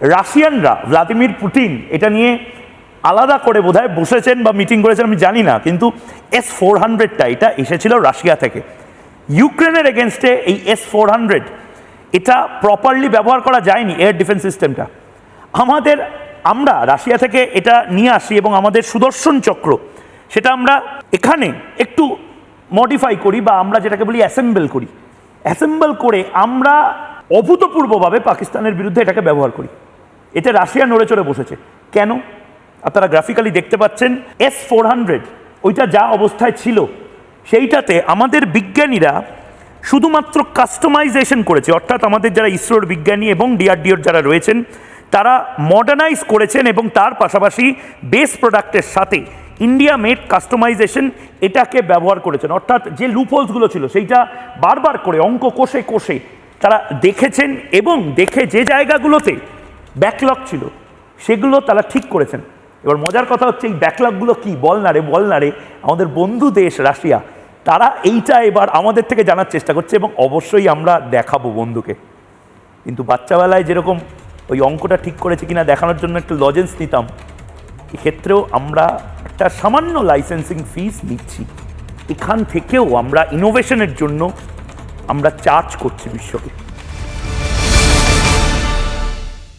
রাশিয়ানরা Vladimir Putin, এটা নিয়ে আলাদা করে বোধহয় বসেছেন বা মিটিং করেছেন, আমি জানি না, কিন্তু এস ফোর হান্ড্রেডটা, এটা এসেছিল রাশিয়া থেকে। ইউক্রেনের এগেনস্টে এই এস ফোর হান্ড্রেড, এটা প্রপারলি ব্যবহার করা যায়নি এয়ার ডিফেন্স সিস্টেমটা আমাদের, আমরা রাশিয়া থেকে এটা নিয়ে আসি এবং আমাদের সুদর্শন চক্র, সেটা আমরা এখানে একটু মডিফাই করি বা আমরা যেটাকে বলি অ্যাসেম্বল করি। অ্যাসেম্বল করে আমরা অভূতপূর্বভাবে পাকিস্তানের বিরুদ্ধে এটাকে ব্যবহার করি। এতে রাশিয়া নড়ে চড়ে বসেছে। কেন? আপনারা গ্রাফিক্যালি দেখতে পাচ্ছেন এস ফোর হান্ড্রেড ওইটা যা অবস্থায় ছিল, সেইটাতে আমাদের বিজ্ঞানীরা শুধুমাত্র কাস্টমাইজেশন করেছে। অর্থাৎ আমাদের যারা ইসরোর বিজ্ঞানী এবং ডিআরডিওর যারা রয়েছেন, তারা মডার্নাইজ করেছেন এবং তার পাশাপাশি বেস প্রোডাক্টের সাথে ইন্ডিয়া মেড কাস্টমাইজেশন এটাকে ব্যবহার করেছেন। অর্থাৎ যে লুপোলসগুলো ছিল, সেইটা বারবার করে, অঙ্ক কোষে কোষে তারা দেখেছেন এবং দেখে যে জায়গাগুলোতে ব্যাকলগ ছিল, সেগুলো তারা ঠিক করেছেন। এবার মজার কথা হচ্ছে, এই ব্যাকলগগুলো কি? বল না রে, বল না রে। আমাদের বন্ধু দেশ রাশিয়া, তারা এইটা এবার আমাদের থেকে জানার চেষ্টা করছে এবং অবশ্যই আমরা দেখাবো বন্ধুকে। কিন্তু বাচ্চাবেলায় যেরকম ওই অঙ্কটা ঠিক করেছে কিনা দেখানোর জন্য একটু লজেন্স নিতাম, এক্ষেত্রেও আমরা একটা সামান্য লাইসেন্সিং ফিস নিচ্ছি। এখান থেকেও আমরা ইনোভেশনের জন্য আমরা চার্জ করছি বিশ্বকে।